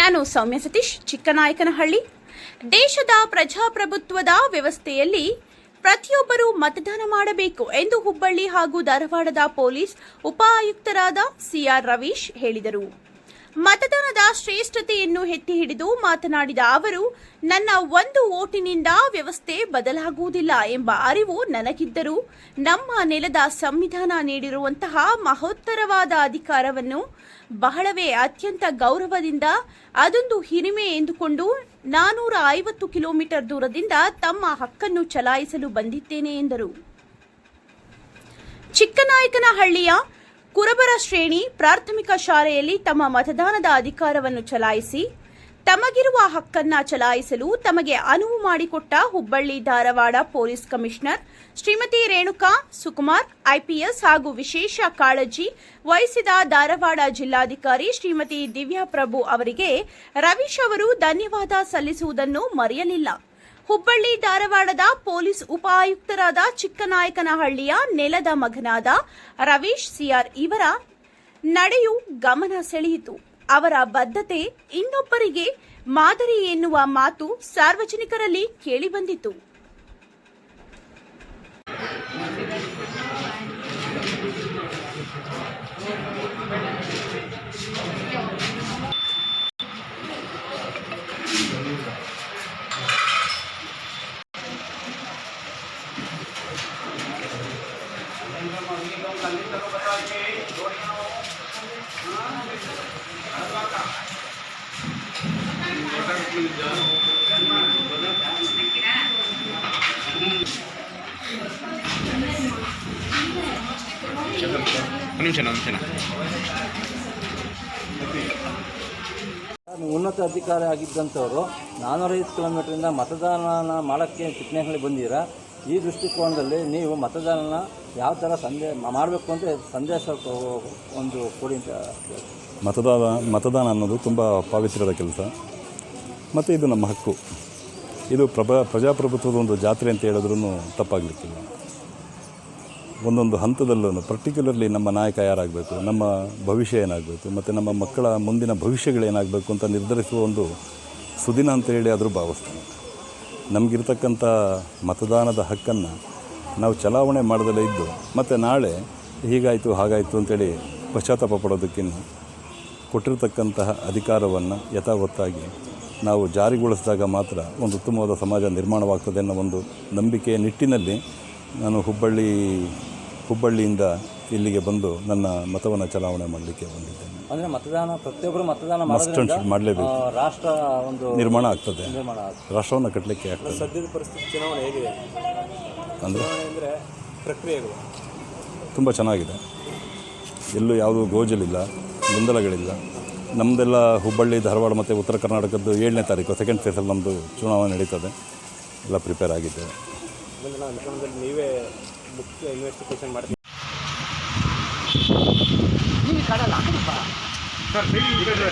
ನಾನು ಸೌಮ್ಯ ಸತೀಶ್, ಚಿಕ್ಕನಾಯಕನಹಳ್ಳಿ. ದೇಶದ ಪ್ರಜಾಪ್ರಭುತ್ವದ ವ್ಯವಸ್ಥೆಯಲ್ಲಿ ಪ್ರತಿಯೊಬ್ಬರೂ ಮತದಾನ ಮಾಡಬೇಕು ಎಂದು ಹುಬ್ಬಳ್ಳಿ ಹಾಗೂ ಧಾರವಾಡದ ಪೊಲೀಸ್ ಉಪ ಆಯುಕ್ತರಾದ ಸಿಆರ್ ರವೀಶ್ ಹೇಳಿದರು. ಮತದಾನದ ಶ್ರೇಷ್ಠತೆಯನ್ನು ಎತ್ತಿ ಹಿಡಿದು ಮಾತನಾಡಿದ ಅವರು, ನನ್ನ ಒಂದು ಓಟಿನಿಂದ ವ್ಯವಸ್ಥೆ ಬದಲಾಗುವುದಿಲ್ಲ ಎಂಬ ಅರಿವು ನನಗಿದ್ದರೂ ನಮ್ಮ ನೆಲದ ಸಂವಿಧಾನ ನೀಡಿರುವಂತಹ ಮಹೋತ್ತರವಾದ ಅಧಿಕಾರವನ್ನು ಬಹಳವೇ ಅತ್ಯಂತ ಗೌರವದಿಂದ, ಅದೊಂದು ಹಿರಿಮೆ ಎಂದುಕೊಂಡು ನಾನೂರ ಐವತ್ತು ಕಿಲೋಮೀಟರ್ ದೂರದಿಂದ ತಮ್ಮ ಹಕ್ಕನ್ನು ಚಲಾಯಿಸಲು ಬಂದಿದ್ದೇನೆ ಎಂದರು. ಚಿಕ್ಕನಾಯಕನಹಳ್ಳಿಯ ಕುರಬರ ಶ್ರೇಣಿ ಪ್ರಾಥಮಿಕ ಶಾಲೆಯಲ್ಲಿ ತಮ್ಮ ಮತದಾನದ ಅಧಿಕಾರವನ್ನು ಚಲಾಯಿಸಿ, ತಮಗಿರುವ ಹಕ್ಕನ್ನ ಚಲಾಯಿಸಲು ತಮಗೆ ಅನುವು ಮಾಡಿಕೊಟ್ಟ Hubballi Dharwad police commissioner Shrimati Renuka Sukumar, IPS ಹಾಗೂ ವಿಶೇಷ ಕಾಳಜಿ ವಹಿಸಿದ ಧಾರವಾಡ ಜಿಲ್ಲಾಧಿಕಾರಿ ಶ್ರೀಮತಿ ದಿವ್ಯಾ ಪ್ರಭು ಅವರಿಗೆ ರವೀಶ್ ಅವರು ಧನ್ಯವಾದ ಸಲ್ಲಿಸುವುದನ್ನು ಮರೆಯಲಿಲ್ಲ. ಹುಬ್ಬಳ್ಳಿ ಧಾರವಾಡದ ಪೊಲೀಸ್ ಉಪ ಆಯುಕ್ತರಾದ ಚಿಕ್ಕನಾಯಕನಹಳ್ಳಿಯ ನೆಲದ ಮಗನಾದ ರವೀಶ್ ಸಿಆರ್ ಇವರ ನಡೆಯು ಗಮನ ಸೆಳೆಯಿತು. ಅವರ ಬದ್ಧತೆ ಇನ್ನೊಬ್ಬರಿಗೆ ಮಾದರಿ ಎನ್ನುವ ಮಾತು ಸಾರ್ವಜನಿಕರಲ್ಲಿ ಕೇಳಿಬಂದಿತು ಉನ್ನತ ಅಧಿಕಾರಿ ಆಗಿದ್ದಂಥವರು ನಾನ್ನೂರೈವತ್ತು ಕಿಲೋಮೀಟ್ರಿಂದ ಮತದಾನ ಮಾಡೋಕ್ಕೆ ಚಿಕ್ಕನೇಹಳ್ಳಿ ಬಂದಿರ ಈ ದೃಷ್ಟಿಕೋನದಲ್ಲಿ ನೀವು ಮತದಾನನ ಯಾವ ಥರ ಸಂದೇ, ಮಾಡಬೇಕು ಅಂತ ಸಂದೇಶ ಒಂದು ಕೊಡಿ ಅಂತ ಮತದಾನ ಮತದಾನ ಅನ್ನೋದು ತುಂಬ ಪವಿತ್ರದ ಕೆಲಸ. ಮತ್ತು ಇದು ನಮ್ಮ ಹಕ್ಕು. ಇದು ಪ್ರಭ, ಪ್ರಜಾಪ್ರಭುತ್ವದ ಒಂದು ಜಾತ್ರೆ ಅಂತ ಹೇಳಿದ್ರೂ ತಪ್ಪಾಗಲಿಕ್ಕಿಲ್ಲ. ಒಂದೊಂದು ಹಂತದಲ್ಲೂ ಪರ್ಟಿಕ್ಯುಲರ್ಲಿ ನಮ್ಮ ನಾಯಕ ಯಾರಾಗಬೇಕು, ನಮ್ಮ ಭವಿಷ್ಯ ಏನಾಗಬೇಕು, ಮತ್ತು ನಮ್ಮ ಮಕ್ಕಳ ಮುಂದಿನ ಭವಿಷ್ಯಗಳೇನಾಗಬೇಕು ಅಂತ ನಿರ್ಧರಿಸುವ ಒಂದು ಸುದಿನ ಅಂತ ಹೇಳಿ ಆದರೂ ಭಾವಿಸ್ತೀನಿ. ನಮಗಿರ್ತಕ್ಕಂಥ ಮತದಾನದ ಹಕ್ಕನ್ನು ನಾವು ಚಲಾವಣೆ ಮಾಡದಲ್ಲೇ ಇದ್ದು, ಮತ್ತು ನಾಳೆ ಹೀಗಾಯಿತು, ಹಾಗಾಯಿತು ಅಂತೇಳಿ ಪಶ್ಚಾತ್ತಾಪ ಪಡೋದಕ್ಕಿಂತ ಕೊಟ್ಟಿರತಕ್ಕಂತಹ ಅಧಿಕಾರವನ್ನು ಯಥಾವತ್ತಾಗಿ ನಾವು ಜಾರಿಗೊಳಿಸಿದಾಗ ಮಾತ್ರ ಒಂದು ಉತ್ತಮವಾದ ಸಮಾಜ ನಿರ್ಮಾಣವಾಗ್ತದೆ ಅನ್ನೋ ಒಂದು ನಂಬಿಕೆಯ ನಿಟ್ಟಿನಲ್ಲಿ ನಾನು ಹುಬ್ಬಳ್ಳಿ, ಹುಬ್ಬಳ್ಳಿಯಿಂದ ಇಲ್ಲಿಗೆ ಬಂದು ನನ್ನ ಮತವನ್ನು ಚಲಾವಣೆ ಮಾಡಲಿಕ್ಕೆ ಬಂದಿದ್ದೇನೆ. ಅಂದರೆ ಮತದಾನ ಪ್ರತಿಯೊಬ್ಬರು ಮತದಾನ ಮಾಡೋದ್ರಿಂದ ಮಾಡಲೇಬೇಕು. ರಾಷ್ಟ್ರ ಒಂದು ನಿರ್ಮಾಣ ಆಗ್ತದೆ. ನಿರ್ಮಾಣ ರಾಷ್ಟ್ರವನ್ನು ಕಟ್ಟಲಿಕ್ಕೆ ಆಗ್ತದೆ. ಸದ್ಯದ ಪರಿಸ್ಥಿತಿ ಚುನಾವಣೆ ಹೇಗಿದೆ? ಅಂದರೆ? ಚುನಾವಣೆ ಅಂದರೆ ಪ್ರಕ್ರಿಯೆಗಳು. ತುಂಬ ಚೆನ್ನಾಗಿದೆ. ಎಲ್ಲೂ ಯಾವುದೂ ಗೋಜಲಿಲ್ಲ ಗೊಂದಲಗಳಿಲ್ಲ. ನಮ್ಮದೆಲ್ಲ ಹುಬ್ಬಳ್ಳಿ ಧಾರವಾಡ ಮತ್ತು ಉತ್ತರ ಕರ್ನಾಟಕದ್ದು ಏಳನೇ ತಾರೀಕು ಸೆಕೆಂಡ್ ಫೇಸಲ್ಲಿ ನಮ್ಮದು ಚುನಾವಣೆ ನಡೀತದೆ. ಎಲ್ಲ ಪ್ರಿಪೇರ್ ಆಗಿದ್ದೇವೆ. ನೀವೇ ಮುಖ್ಯ ಇನ್ವೆಸ್ಟಿಗೇಷನ್ ಮಾಡ್ತೀವಿ ಸರ್ ಸೈಡ್ ಈ ಕಡೆ.